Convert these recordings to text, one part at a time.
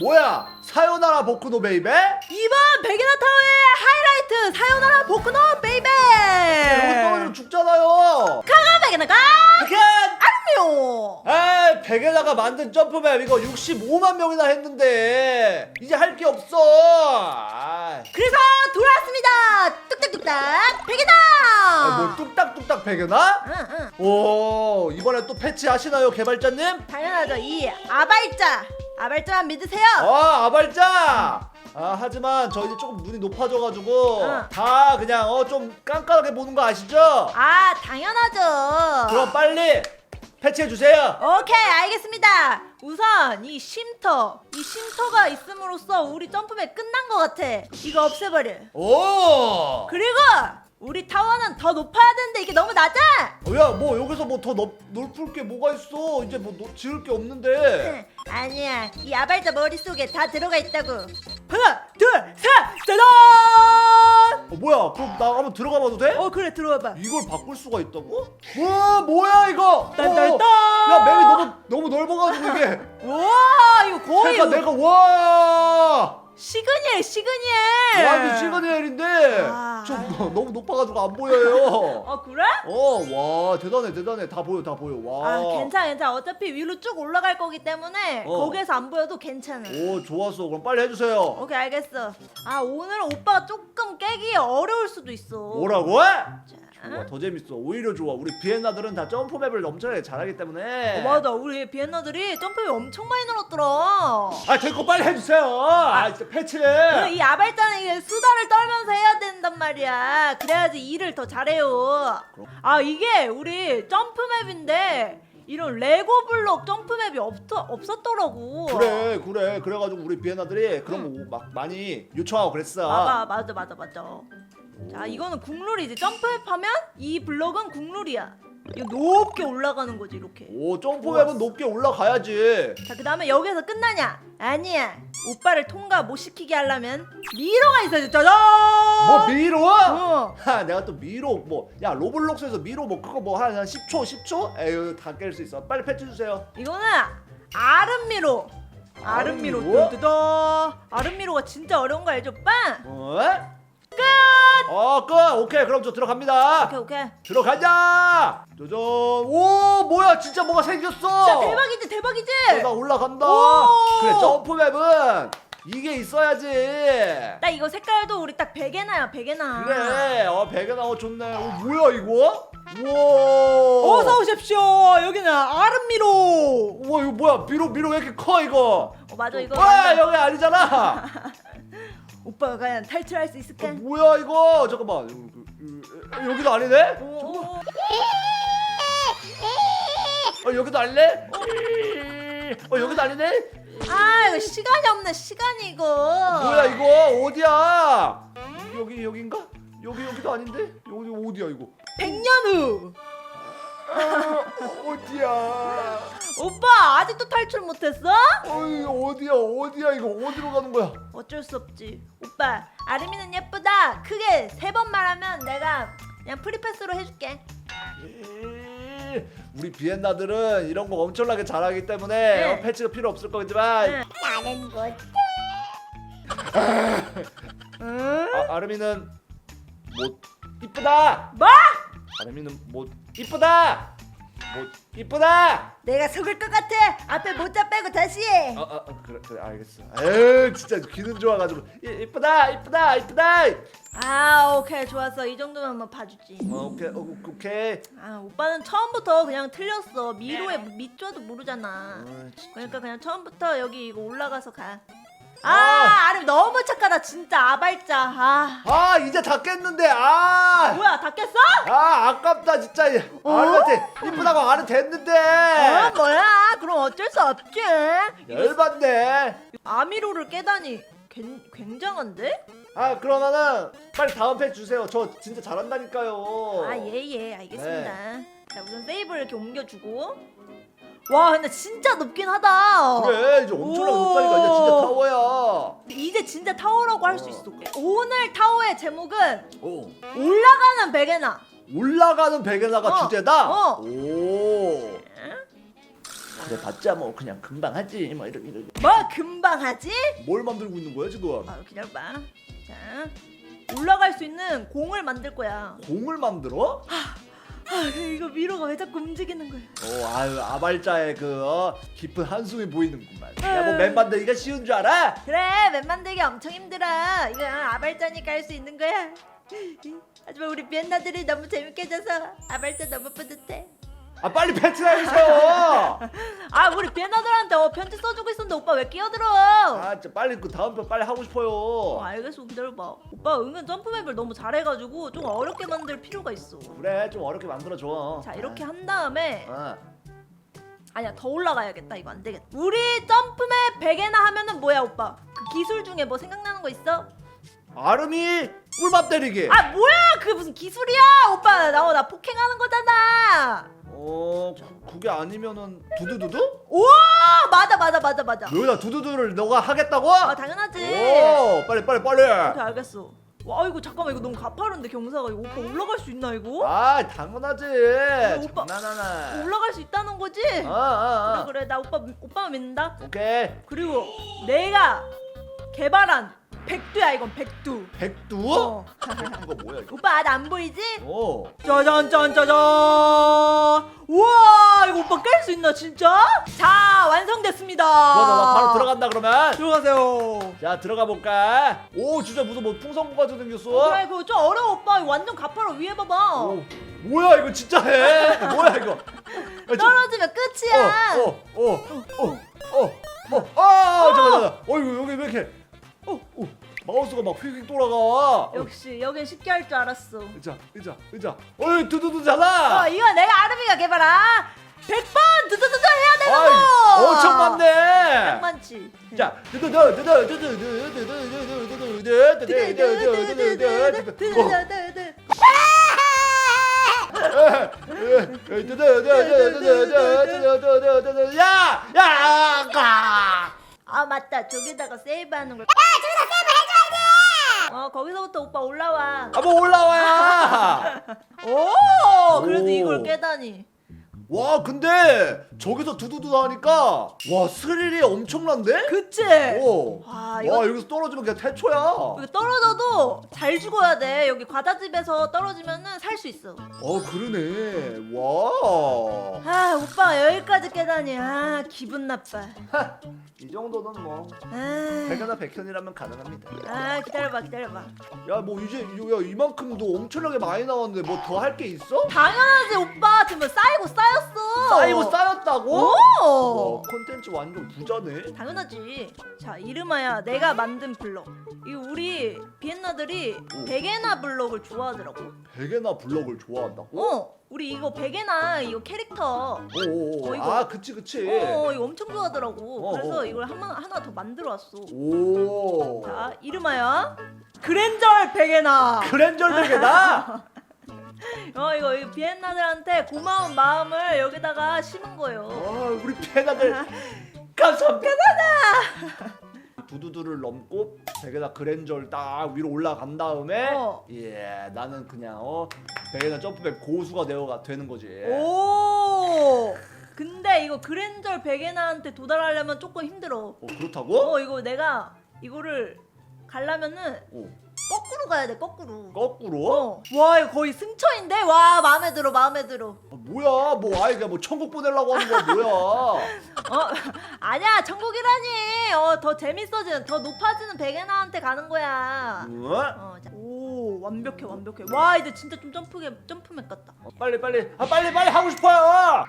뭐야? 사요나라 보쿠노 베이베? 이번 백이나 타워의 하이라이트 사요나라 보크노 베이베! 이거 떨어지면 죽잖아요. 카가 백이나가 백엔! 안녕 에이 백에다가 만든 점프맵 이거 65만 명이나 했는데. 이제 할 게 없어. 그래서 돌아왔습니다. 뚝딱뚝딱 아이, 뭐 뚝딱뚝딱 백에나? 응응. 오 이번에 또 패치 하시나요 개발자님? 당연하죠. 이 아발자 아발자만 믿으세요 아 아발자 아 하지만 저 이제 조금 눈이 높아져가지고 응. 다 그냥 어 좀 깐깐하게 보는 거 아시죠? 아 당연하죠 그럼 빨리 패치해 주세요. 오케이 알겠습니다 우선 이 쉼터 이 쉼터가 있음으로써 우리 점프맵 끝난 것 같아 이거 없애버려 오. 그리고 우리 타워는 더 높아야 되는데 이게 너무 낮아 야 뭐 여기서 뭐더 높을 게 뭐가 있어? 이제 뭐 노- 지을 게 없는데. 응, 아니야 이 아발자 머릿속에 다 들어가 있다고 하나 둘 셋 짜잔 어, 뭐야? 그럼 나 한번 들어가 봐도 돼? 어 그래 들어와봐 이걸 바꿀 수가 있다고? 와 뭐야 이거? 딴딴딴. 어, 야 맵이 너무 너무 넓어가지고 이게. 와 이거 거의 내가 내가 와. 시그니엘 시그니엘 완전 시그니엘인데 아. 좀 너- 너무 높아가지고 안 보여요. 어 그래? 어, 와, 대단해, 대단해. 다 보여, 다 보여. 와. 아 괜찮아 괜찮아 어차피 위로 쭉 올라갈 거기 때문에 어. 거기에서 안 보여도 괜찮아 오, 좋았어. 그럼 빨리 해주세요. 오케이 알겠어 아 오늘은 오빠가 조금 깨기 어려울 수도 있어 뭐라고? 자. 좋아, 더 재밌어. 오히려 좋아. 우리 비엔나들은 다 점프맵을 엄청나게 잘하기 때문에. 어, 맞아 우리 비엔나들이 점프를 엄청 많이 늘었더라 아, 됐고 빨리 해주세요. 아, 진짜 패치해. 그리고 이 아발자는 이게 수다를 떨면서 해야 된단 말이야 그래야지 일을 더 잘해요. 아 이게 우리 점프맵인데 이런 레고 블록 점프맵이 없, 없었더라고 그래, 그래. 그래가지고 우리 비엔나들이 그런 거 막 많이 요청하고 그랬어. 맞아 맞아 맞아 맞아 자 이거는 국룰이지 점프맵 하면 이 블럭은 국룰이야 이거 높게 올라가는 거지 이렇게 오, 점프맵은 높게 올라가야지. 자 그 다음에 여기서 끝나냐 아니야 오빠를 통과 못 시키게 하려면 미로가 있어야지 짜잔 뭐 미로? 어. 하, 내가 또 미로 뭐, 야 로블록스에서 미로 뭐 그거 뭐한 10초, 10초? 에휴 다 깰 수 있어. 빨리 패치 주세요. 이거는 아름미로 아름미로 아름미로? 뜨뜨더 아름미로가 진짜 어려운 거 알죠 오빠? 어? 끝! 어, 끝! 오케이, 그럼 저 들어갑니다. 오케이 오케이 들어가자! 짜잔! 오, 뭐야, 진짜 뭐가 생겼어! 진짜 대박이지 대박이지? 나 올라간다! 오! 그래, 점프 맵은 이게 있어야지! 나 이거 색깔도 우리 딱 베개나야 베개나 그래, 어, 베개 나오 좋네. 어, 뭐야, 이거? 우와! 어서 오십시오 여기는 아름미로 우와, 이거 뭐야, 미로, 미로 왜 이렇게 커, 이거? 어 맞아 이거 와, 완전- 여기 아니잖아! 오빠가 과연 탈출할 수 어, 있을까? 뭐야, 이거? 잠깐만. 여- 여- 여기도 아니네? 오, 오, 오. 어, 여기도 아니네? 어, 여기도 아니네? 아 이거 시간이 없네 시간이 이거 뭐야 이거 어디야? 여기 여긴가? 여기 여기도 아닌데? 여기 어디야 이거? 100년 후 아, 어디야? 오빠 아직도 탈출 못했어? 어이 어디야 어디야 이거 어디로 가는 거야? 어쩔 수 없지 오빠 아름이는 예쁘다 크게 세 번 말하면 내가 그냥 프리패스로 해줄게 우리 비엔나들은 이런 거 엄청나게 잘하기 때문에 네. 어, 패치가 필요 없을 거지만 응. 나는 못 응? 아, 아르미는 못 이쁘다. 뭐? 아르미는 못 이쁘다. 못 이쁘다. 내가 속을 것 같아 앞에 모자 빼고 다시 해 아, 아, 아, 그래 그래 알겠어. 에이 진짜 귀는 좋아가지고 이, 이쁘다 이쁘다 이쁘다. 아 오케이 좋았어 이 정도면 한번 봐주지 어, 오케이 어, 오케이. 아 오빠는 처음부터 그냥 틀렸어 미로의 밑줄도 모르잖아 어, 진짜. 그러니까 그냥 처음부터 여기 이거 올라가서 가. 아, 아. 아름 너무 착하다 진짜 아발자. 아, 아 이제 다 깼는데 아. 뭐야 다 깼어? 아 아깝다 진짜 아르한테 이쁘다고 아르 됐는데 어 뭐야? 그럼 어쩔 수 없지. 열받네 아미로를 깨다니 굉- 굉장한데? 아 그러면은 빨리 다음 팩 주세요 저 진짜 잘한다니까요 아 예예 알겠습니다. 자 우선 세이브를 이렇게 옮겨주고. 와 근데 진짜 높긴 하다. 그래 이제 엄청나게 오. 높다니까 이제 진짜 타워야 이제 진짜 타워라고 할수 있어. 오늘 타워의 제목은 오. 올라가는 베개나. 올라가는 베개나가 어, 주제다 어. 오 그래 봤자 뭐 그냥 금방 하지 뭐 이런 이런 뭐 금방 하지? 뭘 만들고 있는 거야 지금 아 기다려봐. 자 올라갈 수 있는 공을 만들 거야. 공을 만들어? 아 이거 미로가 왜 자꾸 움직이는 거야? 어 아유 아발자의 그 어, 깊은 한숨이 보이는구만 야뭐 맨 만들기가 쉬운 줄 알아? 그래 맨 만들기 엄청 힘들어. 이거 아발자니까 할 수 있는 거야. 하지만 우리 비엔나들이 너무 재밌게 해줘서 아발자 너무 뿌듯해. 아 빨리 팬츠 해주세요 아 우리 비엔나들한테 어, 편지 써주고 있었는데 오빠 왜 끼어들어? 아 진짜 빨리 그 다음 편 빨리 하고 싶어요 어, 알겠어 기다려봐. 오빠 은근 점프맵을 너무 잘해가지고 좀 어렵게 만들 필요가 있어. 그래 좀 어렵게 만들어 줘 자 이렇게 한 다음에 어. 아니야 더 올라가야겠다 이거 안 되겠다. 우리 점프맵 100개나 하면은 뭐야 오빠? 그 기술 중에 뭐 생각나는 거 있어? 아름이 꿀밥 때리기 아 뭐야 그게 무슨 기술이야 오빠 나, 나 폭행하는 거잖아. 어 그, 그게 아니면은 두두두두? 오 맞아 맞아 맞아 맞아. 여기다 두두두를 너가 하겠다고? 아 당연하지. 오 빨리 빨리 빨리 오케이 알겠어. 와 이거 잠깐만 이거 너무 가파른데 경사가 이거 오빠 올라갈 수 있나 이거? 아 당연하지 오빠. 장난하나 올라갈 수 있다는 거지? 어, 어, 어. 그래 그래 나 오빠 오빠만 믿는다. 오케이 그리고 내가 개발한 백두야 이건 백두. 백두? 어. 백두가 뭐야 이거 오빠 나 안 보이지? 오 짜잔 짠 짜잔. 우와 이거 오빠 깰 수 있나 진짜? 자 완성됐습니다. 좋아 나 바로 들어간다 그러면 들어가세요. 자 들어가 볼까 오 진짜 무슨 뭐 풍선구 같이 생겼어 그래 그거 좀 어려워 오빠 이거 완전 가파로 위에 봐봐. 오 뭐야 이거 진짜 해 뭐야 이거 저- 떨어지면 끝이야. 어, 어, 어, 어, 어, 아, 잠깐, 잠깐. 어, 이거 여기 왜 이렇게, 어, 어, 마우스가 막 휙휙 돌아가. 역시 여긴 쉽게 할 줄 알았어. 의자, 의자, 의자. 어이, 두두두잖아. 어 이거 내가 아름이가 개발한 100번 두두두두 해야 되는 거. 엄청 많네. 딱 많지. 자, 두두두, 두두, 두두, 두두, 두두, 두두, 두두, 두두, 두두, 두두, 두두, 두두. 어, 두두, 두두, 두두, 두두, 두두, 두두, 두두. 야, 야, 가. 아 맞다 저기다가 세이브하는 걸. 야 저기다 세이브. 어 거기서부터 오빠 올라와. 아, 뭐 올라와야. 오 그래도 오. 이걸 깨다니. 와 근데 저기서 두두두 하니까 와 스릴이 엄청난데? 그치? 오. 와와 이거 여기서 떨어지면 그냥 태초야. 이거 떨어져도 잘 죽어야 돼. 여기 과자집에서 떨어지면은 살 수 있어. 어 그러네. 와. 아 오빠 여기까지 깨다니. 아 기분 나빠. 이 정도는 뭐 아, 백연아 백현이라면 가능합니다. 아 기다려봐 기다려봐. 야 뭐 이제 야 이만큼도 엄청나게 많이 나왔는데 뭐 더 할 게 있어? 당연하지 오빠 지금 쌓이고 쌓 였어. 쌓이고 쌓였다고? 오. 와 콘텐츠 완전 부자네. 당연하지. 자, 이름하야 내가 만든 블럭. 이 우리 비엔나들이 오. 베게나 블럭을 좋아하더라고. 백연아 블럭을 좋아한다고? 어, 우리 이거 베게나 이거 캐릭터. 오오오. 어, 이거- 아 그치 그치. 어, 이거 엄청 좋아하더라고. 어, 그래서 어. 이걸 하나 하나 더 만들어 왔어. 오. 자, 이름하야 그랜절 베게나. 그랜절 백연아. 어, 이거, 이거 비엔나들한테 고마운 마음을 여기다가 심은 거예요. 아 우리 팬아들 감사합니다. 두두두를 넘고 베게나 그랜저를 딱 위로 올라간 다음에 어. 예 나는 그냥 어 베게나 점프백 고수가 되어가 되는 거지. 오. 근데 이거 그랜절 베게나한테 도달하려면 조금 힘들어. 어 그렇다고? 어 이거 내가 이거를 가려면은 어, 거꾸로 가야 돼 거꾸로 거꾸로? 어. 와 이거 거의 승천인데 와 마음에 들어 마음에 들어 어, 뭐야 뭐 아이가 뭐 천국 보내려고 하는 거야 뭐야? 어 아니야 천국이라니 어 더 재밌어지는 더 높아지는 베게나한테 가는 거야 응? 어, 자. 오 완벽해 완벽해 와 이제 진짜 좀 점프게 점프맨 같다 어, 빨리 빨리 아 빨리 빨리 하고 싶어요.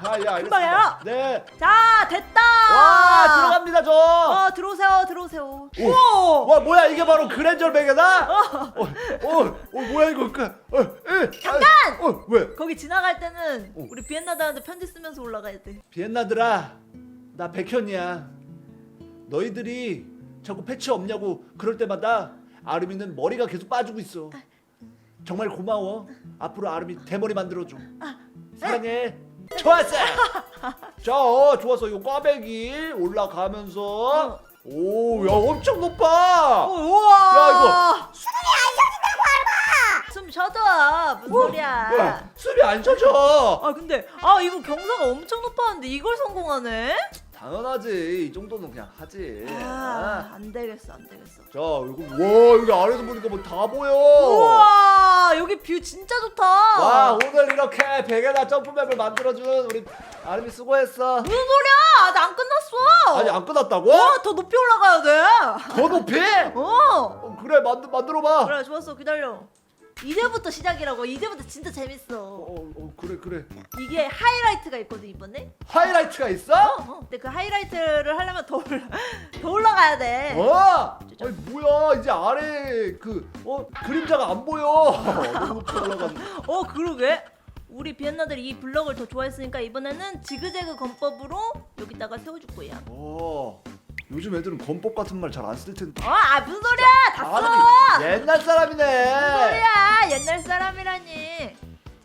아야 금방 해요. 네. 자 됐다 와 들어갑니다 저. 어 들어오세요 들어오세요 오. 와 뭐야 이게 바로 그랜저 베게나? 어, 어, 어 뭐야 이거 그, 어, 에, 잠깐. 어 왜? 거기 지나갈 때는 오. 우리 비엔나들한테 편지 쓰면서 올라가야 돼 비엔나들아 나 백현이야 너희들이 자꾸 패치 없냐고 그럴 때마다 아름이는 머리가 계속 빠지고 있어 정말 고마워 앞으로 아름이 대머리 만들어줘 사랑해 좋았어 자 어, 좋았어. 이거 꽈배기 올라가면서. 오 야 엄청 높아. 오, 우와. 야, 이거. 숨이 안 쉬어진다고 알바 숨좀 쉬어줘 무슨 소리야. 뭐야 숨이 안 쉬어져. 아 근데 아 이거 경사가 엄청 높았는데 이걸 성공하네? 당연하지 이 정도는 그냥 하지 아, 안 되겠어, 안 되겠어. 자 이거 와 여기 아래서 보니까 뭐 다 보여 우와, 여기 뷰 진짜 좋다. 와 오늘 이렇게 베개나 점프맵을 만들어준 우리 아름이 수고했어 무슨 소리야? 아직 안 끝났어. 아니 안 끝났다고? 와, 더 높이 올라가야 돼. 더 높이? 어. 어, 그래 만들, 만들어봐 그래, 좋았어. 기다려. 이제부터 시작이라고. 이제부터 진짜 재밌어. 어, 어 그래 그래 이게 하이라이트가 있거든 이번에. 하이라이트가 있어? 어. 근데 그 하이라이트를 하려면 더 올라, 더 올라가야 돼. 어? 아니 뭐야 이제 아래 그 어 그림자가 안 보여 너무 높이 올라간 어, 그러게. 우리 비엔나들이 이 블럭을 더 좋아했으니까 이번에는 지그재그 건법으로 여기다가 세워줄 거야. 어 요즘 애들은 건법 같은 말 잘 안 쓸 텐데 어, 아 무슨 소리야? 다 써. 아, 옛날 무슨 사람이네 소리야? 옛날 사람이라니.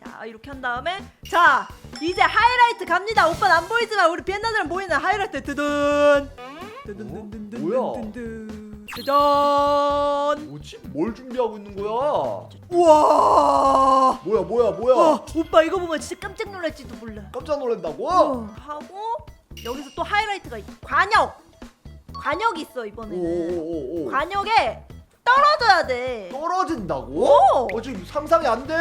자 이렇게 한 다음에 자 이제 하이라이트 갑니다. 오빠는 안 보이지만 우리 비엔나들은 보이는 하이라이트 드든 드든든든든 뭐야? 짜잔 뭐지? 뭘 준비하고 있는 거야? 우와 뭐야 뭐야 뭐야 어, 오빠 이거 보면 진짜 깜짝 놀랄지도 몰라. 깜짝 놀란다고? 어, 하고 여기서 또 하이라이트가 있. 관역 관역이 있어 이번에는. 오오오오 관역에 떨어져야 돼. 떨어진다고? 오! 어 지금 상상이 안 돼.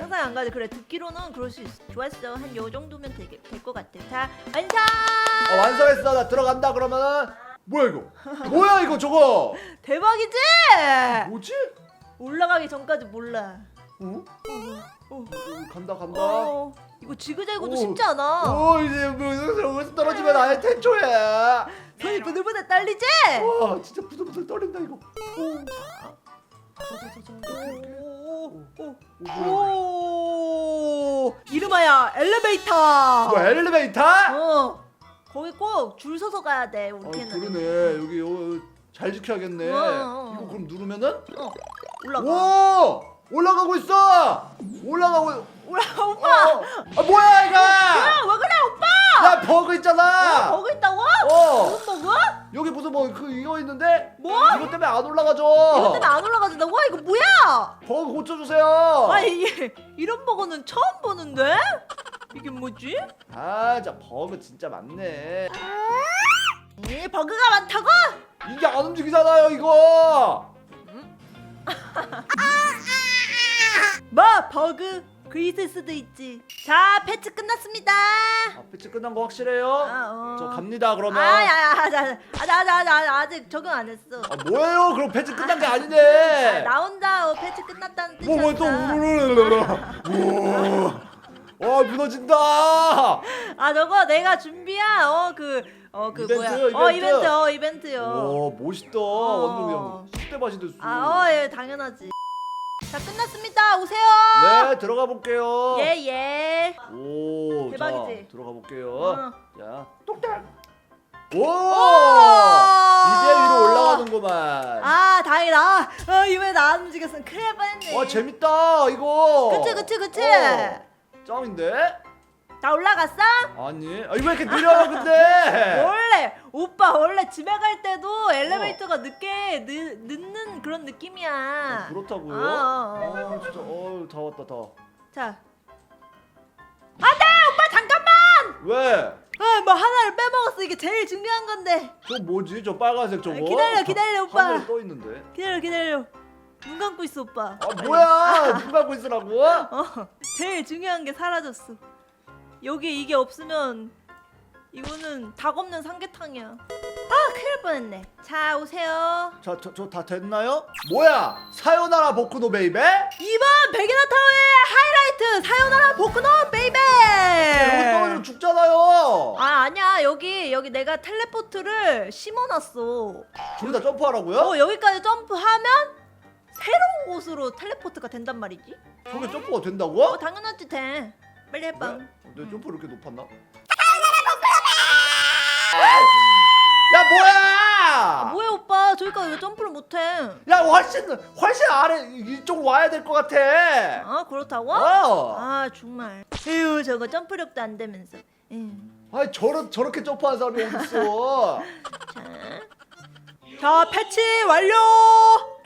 항상 안 가지. 그래 듣기로는 그럴 수 있어. 좋았어. 한 요 정도면 될것 같아. 자 완성. 어, 완성했어. 나 들어간다 그러면은 뭐야 이거? 뭐야 이거 저거? 대박이지? 뭐지? 올라가기 전까지 몰라. 어? 어, 어, 간다 간다. 어, 이거 지그재그도 오. 쉽지 않아. 어 이제 뭐 여기서 떨어지면 아예 텐초야. 손이 부들부들 떨리지? 와 진짜 부들부들 떨린다 이거. 오. 오, 오, 오, 오, 오. 이름하여 엘리베이터. 뭐 엘리베이터? 어. 거기 꼭 줄 서서 가야 돼. 우리 아 걔는. 그러네 여기 어, 잘 지켜야겠네. 어, 어, 어. 이거 그럼 누르면은 어. 올라가. 오 올라가고 있어. 올라가고. 있- 올라가 어, 오빠. 어. 아 뭐야 이거? 야, 왜 그래 야 버그 있잖아. 어, 거기 있다고? 어. 무슨 버그? 여기 무슨 뭐 그 이거 있는데? 뭐? 이것 때문에 안 올라가죠. 이것 때문에 안 올라가진다고? 이거 뭐야? 버그 고쳐주세요. 아 이게 이런 버거는 처음 보는데? 이게 뭐지? 아, 자 버그 진짜 많네. 이 버그가 많다고? 이게 안 움직이잖아요, 이거. 뭐 버그 그 있을 수도 있지. 자 패치 끝났습니다. 아, 패치 끝난 거 확실해요? 아, 어. 저 갑니다, 그러면. 아야야 아자 아자 아자 아자 아직 적응 안 했어. 아, 뭐예요? 그럼 패치 끝난 게 아, 아니네. 나 혼자 어, 패치 끝났다는 뜻이야. 뭐, 뭐, 또, 우와. 와, 무너진다. 아 저거 내가 준비한 어그 어그 이벤트, 뭐야 어 이벤트. 이벤트 어 이벤트요. 와, 멋있다. 완전 그냥 숙대 맛이 됐어. 아, 어, 예, 당연하지. 자, 끝났습니다. 오세요. 네, 들어가 볼게요. 예, 예. 오, 대박이지? 자, 들어가 볼게요. 어. 자, 똑딱. 오! 오! 이제 위로 올라가는구만. 아, 다행이다. 어, 이번에 나 안 움직였으면 큰일 날 뻔했네. 와, 재밌다, 이거. 그치, 그치, 그치. 어, 짱인데? 다 올라갔어? 아니, 아, 왜 이렇게 느려요, 근데? 원래 오빠 원래 집에 갈 때도 엘리베이터가 늦게 늦, 늦는 그런 느낌이야. 아, 그렇다고요? 어, 어, 어. 아, 진짜, 어, 다 왔다, 다. 자. 안돼, 오빠 잠깐만. 왜? 아, 뭐 하나를 빼먹었어. 이게 제일 중요한 건데. 저 뭐지? 저 빨간색 저거? 아, 기다려, 기다려, 오빠. 하늘에 떠 있는데. 기다려, 기다려. 눈 감고 있어, 오빠. 아, 뭐야? 눈 감고 있으라고? 어, 제일 중요한 게 사라졌어. 여기 이게 없으면 이거는 닭 없는 삼계탕이야. 아, 큰일 날 뻔했네. 자, 오세요. 자, 저, 저 다 됐나요? 뭐야? 사요나라 보쿠노 베이베? 이번 백이나 타워의 하이라이트 사요나라 보크노 베이베. 여기 떨어지면 죽잖아요. 아, 아니야. 여기 여기 내가 텔레포트를 심어놨어. 저기다 점프하라고요? 어, 여기까지 점프하면 새로운 곳으로 텔레포트가 된단 말이지. 저게 점프가 된다고? 어, 당연하지 돼. 빨리 해봐. 내 점프 이렇게 높았나? 야 뭐야? 뭐야 오빠 저기까지 왜 점프를 못해? 야 훨씬 훨씬 아래 이쪽 와야 될 것 같아. 아 그렇다고? 어. 아 정말 에휴 저거 점프력도 안 되면서 응. 아니 저런 저렇게 점프하는 사람이 어딨어? 자. 자 패치 완료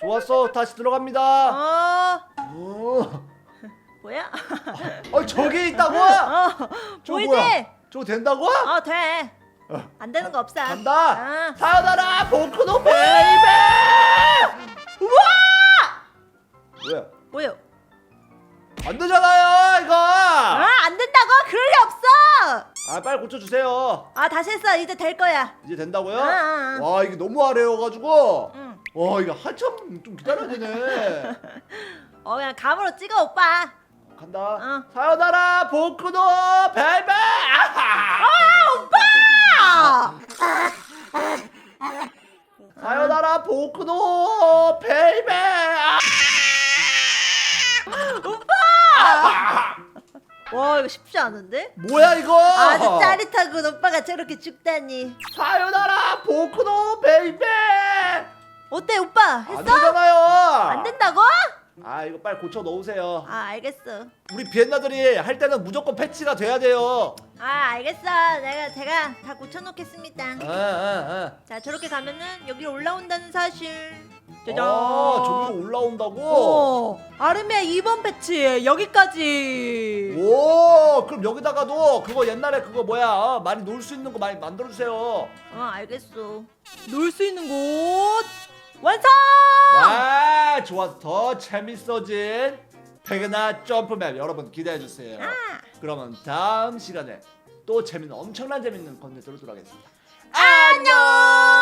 좋았어 다시 들어갑니다. 어 어. 뭐야? 어 저기 있다고? 어 저거 보이지? 뭐야? 저거 된다고? 어 돼. 어. 안 되는 거 없어. 간다. 아. 사요나라 보크노 베이베. 우와! 왜? 뭐요? 안 되잖아요 이거. 아, 안 된다고? 그럴 리 없어. 아 빨리 고쳐주세요. 아 다시 했어. 이제 될 거야. 이제 된다고요? 아, 아, 아. 와 이게 너무 아래여가지고. 응. 와 이거 한참 좀 기다려야 되네. 어 그냥 감으로 찍어 오빠. 간다. 어. 사요나라 보크노 베이베. 아하! 아! 사요나라 보크노 베이베. 아! 와 이거 쉽지 않은데? 뭐야 이거? 아주 짜릿하군 오빠가 저렇게 죽다니. 사요나라 보크노 베이베. 어때 오빠? 안 했어? 되잖아요. 안 된다고? 아 이거 빨리 고쳐 넣으세요. 아 알겠어. 우리 비엔나들이 할 때는 무조건 패치가 돼야 돼요. 아 알겠어. 내가 제가 다 고쳐놓겠습니다. 아, 아, 자 저렇게 가면은 여기로 올라온다는 사실. 아. 짜잔. 아, 저기로 올라온다고? 어, 아르미아 2번 패치 여기까지. 오, 그럼 여기다가도 그거 옛날에 그거 뭐야 어, 많이 놀 수 있는 거 많이 만들어 주세요. 어 알겠어. 놀 수 있는 곳 완성. 아, 좋아, 더 재밌어진 백나 점프맵 여러분 기대해 주세요. 아. 그러면 다음 시간에 또 재밌는 엄청난 재밌는 컨텐츠로 돌아오겠습니다. 안녕.